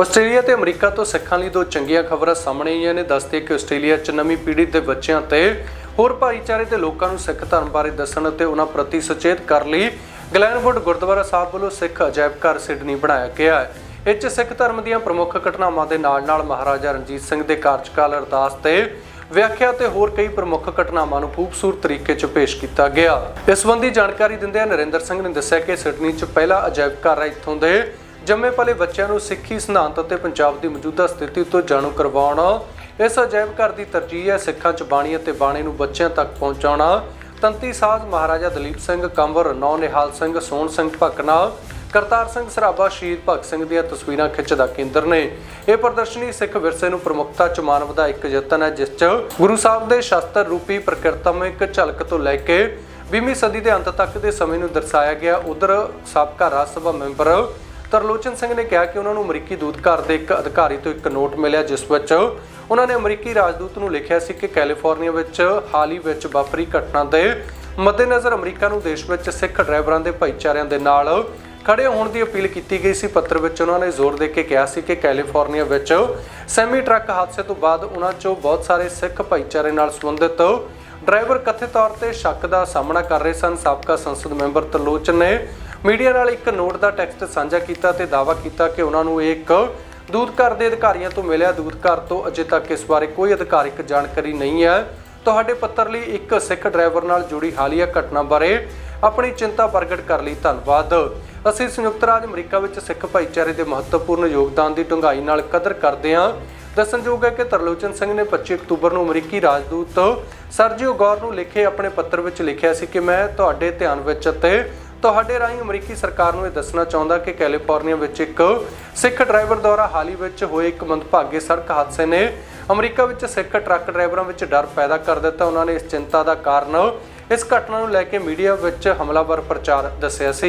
Australia ਤੇ America ਤੋਂ ਸਿੱਖਾਂ ਲਈ ਦੋ ਚੰਗੀਆਂ ਖਬਰਾਂ ਸਾਹਮਣੇ ਆਈਆਂ ਨੇ। ਦੱਸਦੇ ਕਿ ਆਸਟ੍ਰੇਲੀਆ 'ਚ ਨਵੀਂ ਪੀੜ੍ਹੀ ਦੇ ਬੱਚਿਆਂ ਤੇ ਹੋਰ ਭਾਈਚਾਰੇ ਦੇ ਲੋਕਾਂ ਨੂੰ ਸਿੱਖ ਧਰਮ ਬਾਰੇ ਦੱਸਣ ਅਤੇ ਉਹਨਾਂ ਪ੍ਰਤੀ ਸੁਚੇਤ ਕਰਨ ਲਈ ਗਲੈਨਵੁੱਡ ਗੁਰਦੁਆਰਾ ਸਾਹਿਬ ਵੱਲੋਂ ਸਿੱਖ ਅਜਾਇਬ ਘਰ ਸਿਡਨੀ ਬਣਾਇਆ ਗਿਆ ਹੈ। ਇਹ ਸਿੱਖ ਧਰਮ ਦੀਆਂ ਪ੍ਰਮੁੱਖ ਘਟਨਾਵਾਂ ਦੇ ਨਾਲ-ਨਾਲ ਮਹਾਰਾਜਾ ਰਣਜੀਤ ਸਿੰਘ ਦੇ ਕਾਰਜਕਾਲ ਅਰਦਾਸ ਤੇ ਵਿਆਖਿਆ ਤੇ ਹੋਰ ਕਈ ਪ੍ਰਮੁੱਖ ਘਟਨਾਵਾਂ ਨੂੰ ਖੂਬਸੂਰਤ ਤਰੀਕੇ 'ਚ ਪੇਸ਼ ਕੀਤਾ ਗਿਆ। ਇਸ ਸੰਬੰਧੀ ਜਾਣਕਾਰੀ ਦਿੰਦਿਆਂ ਨਰਿੰਦਰ ਸਿੰਘ ਨੇ ਦੱਸਿਆ ਕਿ ਸਿਡਨੀ 'ਚ ਪਹਿਲਾ ਅਜਾਇਬ ਘਰ ਹੈ ਇੱਥੋਂ ਦੇ ਜੰਮੇ ਪਲੇ ਬੱਚਿਆਂ ਨੂੰ ਸਿੱਖੀ, ਸਿਧਾਂਤ ਅਤੇ ਪੰਜਾਬ ਦੀ ਮੌਜੂਦਾ ਸਥਿਤੀ ਤੋਂ ਜਾਣੂ ਕਰਵਾਉਣਾ। ਇਸ ਅਜਾਇਬ ਘਰ ਦੀ ਤਰਜੀਹ ਹੈ ਸਿੱਖਾਂ 'ਚ ਬਾਣੀ ਅਤੇ ਬਾਣੀ ਨੂੰ ਬੱਚਿਆਂ ਤੱਕ ਪਹੁੰਚਾਉਣਾ। ਤੰਤੀ ਸਾਜ਼ ਮਹਾਰਾਜਾ ਦਲੀਪ ਸਿੰਘ, ਕੰਵਰ, ਨੌ ਨਿਹਾਲ ਸਿੰਘ, ਸੋਹਣ ਸਿੰਘ ਭਕਨਾ, ਕਰਤਾਰ ਸਿੰਘ ਸਰਾਭਾ, ਸ਼ਹੀਦ ਭਗਤ ਸਿੰਘ ਦੀਆਂ ਤਸਵੀਰਾਂ ਖਿੱਚ ਦਾ ਕੇਂਦਰ ਨੇ। ਇਹ ਪ੍ਰਦਰਸ਼ਨੀ ਸਿੱਖ ਵਿਰਸੇ ਨੂੰ ਪ੍ਰਮੁੱਖਤਾ ਚ ਮਾਨਵ ਦਾ ਇੱਕ ਯਤਨ ਹੈ, ਜਿਸ ਚ ਗੁਰੂ ਸਾਹਿਬ ਦੇ ਸ਼ਸਤਰ ਰੂਪੀ ਪ੍ਰਕਿਰਤਮਿਕ ਝਲਕ ਤੋਂ ਲੈ ਕੇ 20ਵੀਂ ਸਦੀ ਦੇ ਅੰਤ ਤੱਕ ਦੇ ਸਮੇਂ ਨੂੰ ਦਰਸਾਇਆ ਗਿਆ। ਉਧਰ ਸਾਬਕਾ ਰਾਜ ਸਭਾ ਮੈਂਬਰ ਤਰਲੋਚਨ ਸਿੰਘ ਨੇ ਕਿਹਾ ਕਿ ਉਹਨਾਂ ਨੂੰ ਅਮਰੀਕੀ ਦੂਤਘਰ ਦੇ ਇੱਕ ਅਧਿਕਾਰੀ ਤੋਂ ਇੱਕ ਨੋਟ ਮਿਲਿਆ, ਜਿਸ ਵਿੱਚ ਉਹਨਾਂ ਨੇ ਅਮਰੀਕੀ ਰਾਜਦੂਤ ਨੂੰ ਲਿਖਿਆ ਸੀ ਕਿ ਕੈਲੀਫੋਰਨੀਆ ਵਿੱਚ ਹਾਲ ਹੀ ਵਿੱਚ ਵਾਪਰੀ ਘਟਨਾ ਦੇ ਮੱਦੇਨਜ਼ਰ ਅਮਰੀਕਾ ਨੂੰ ਦੇਸ਼ ਵਿੱਚ ਸਿੱਖ ਡਰਾਈਵਰਾਂ ਦੇ ਭਾਈਚਾਰਿਆਂ ਦੇ ਨਾਲ ਖੜੇ ਹੋਣ ਦੀ ਅਪੀਲ ਕੀਤੀ ਗਈ ਸੀ। ਪੱਤਰ ਵਿੱਚ ਉਹਨਾਂ ਨੇ ਜ਼ੋਰ ਦੇ ਕੇ ਕਿਹਾ ਸੀ ਕਿ ਕੈਲੀਫੋਰਨੀਆ ਵਿੱਚ ਸੈਮੀ ਟਰੱਕ ਹਾਦਸੇ ਤੋਂ ਬਾਅਦ ਉਹਨਾਂ 'ਚੋਂ ਬਹੁਤ ਸਾਰੇ ਸਿੱਖ ਭਾਈਚਾਰੇ ਨਾਲ ਸੰਬੰਧਿਤ ਡਰਾਈਵਰ ਕਥਿਤ ਤੌਰ ਤੇ ਸ਼ੱਕ ਦਾ ਸਾਹਮਣਾ ਕਰ ਰਹੇ ਸਨ। ਸਾਬਕਾ ਸੰਸਦ ਮੈਂਬਰ ਤਰਲੋਚਨ ਨੇ ਮੀਡੀਆ ਨਾਲ ਇੱਕ ਨੋਟ ਦਾ ਟੈਕਸਟ ਸਾਂਝਾ ਕੀਤਾ ਤੇ ਦਾਅਵਾ ਕੀਤਾ ਕਿ ਉਹਨਾਂ ਨੂੰ ਇਹ ਇੱਕ ਦੂਤਘਰ ਦੇ ਅਧਿਕਾਰੀਆਂ ਤੋਂ ਮਿਲਿਆ। ਦੂਤ ਘਰ ਤੋਂ ਅਜੇ ਤੱਕ ਇਸ ਬਾਰੇ ਕੋਈ ਅਧਿਕਾਰਿਕ ਜਾਣਕਾਰੀ ਨਹੀਂ ਹੈ। ਤੁਹਾਡੇ ਪੱਤਰ ਲਈ ਇੱਕ ਸਿੱਖ ਡਰਾਈਵਰ ਨਾਲ ਜੁੜੀ ਹਾਲੀਆ ਘਟਨਾ ਬਾਰੇ ਆਪਣੀ ਚਿੰਤਾ ਪ੍ਰਗਟ ਕਰ ਲਈ। ਧੰਨਵਾਦ। ਅਸੀਂ ਸੰਯੁਕਤ ਰਾਜ ਅਮਰੀਕਾ ਵਿੱਚ ਸਿੱਖ ਭਾਈਚਾਰੇ ਦੇ ਮਹੱਤਵਪੂਰਨ ਯੋਗਦਾਨ ਦੀ ਡੂੰਘਾਈ ਨਾਲ ਕਦਰ ਕਰਦੇ ਹਾਂ। ਦੱਸਣਯੋਗ ਹੈ ਕਿ ਤਰਲੋਚਨ ਸਿੰਘ ਨੇ 25 ਅਕਤੂਬਰ ਨੂੰ ਅਮਰੀਕੀ ਰਾਜਦੂਤ ਸਰਜੀਓ ਗੌਰ ਨੂੰ ਲਿਖੇ ਆਪਣੇ ਪੱਤਰ ਵਿੱਚ ਲਿਖਿਆ ਸੀ ਕਿ ਮੈਂ ਤੁਹਾਡੇ ਧਿਆਨ ਵਿੱਚ ਅਤੇ ਤੁਹਾਡੇ ਰਾਹੀਂ ਅਮਰੀਕੀ ਸਰਕਾਰ ਨੂੰ ਇਹ ਦੱਸਣਾ ਚਾਹੁੰਦਾ ਕਿ ਕੈਲੀਫੋਰਨੀਆ ਵਿੱਚ ਇੱਕ ਸਿੱਖ ਡਰਾਈਵਰ ਦੁਆਰਾ ਹਾਲ ਹੀ ਵਿੱਚ ਹੋਏ ਇੱਕ ਮੰਦਭਾਗੇ ਸੜਕ ਹਾਦਸੇ ਨੇ ਅਮਰੀਕਾ ਵਿੱਚ ਸਿੱਖ ਟਰੱਕ ਡਰਾਈਵਰਾਂ ਵਿੱਚ ਡਰ ਪੈਦਾ ਕਰ ਦਿੱਤਾ। ਉਹਨਾਂ ਨੇ ਇਸ ਚਿੰਤਾ ਦਾ ਕਾਰਨ ਇਸ ਘਟਨਾ ਨੂੰ ਲੈ ਕੇ ਮੀਡੀਆ ਵਿੱਚ ਹਮਲਾਵਰ ਪ੍ਰਚਾਰ ਦੱਸਿਆ ਸੀ।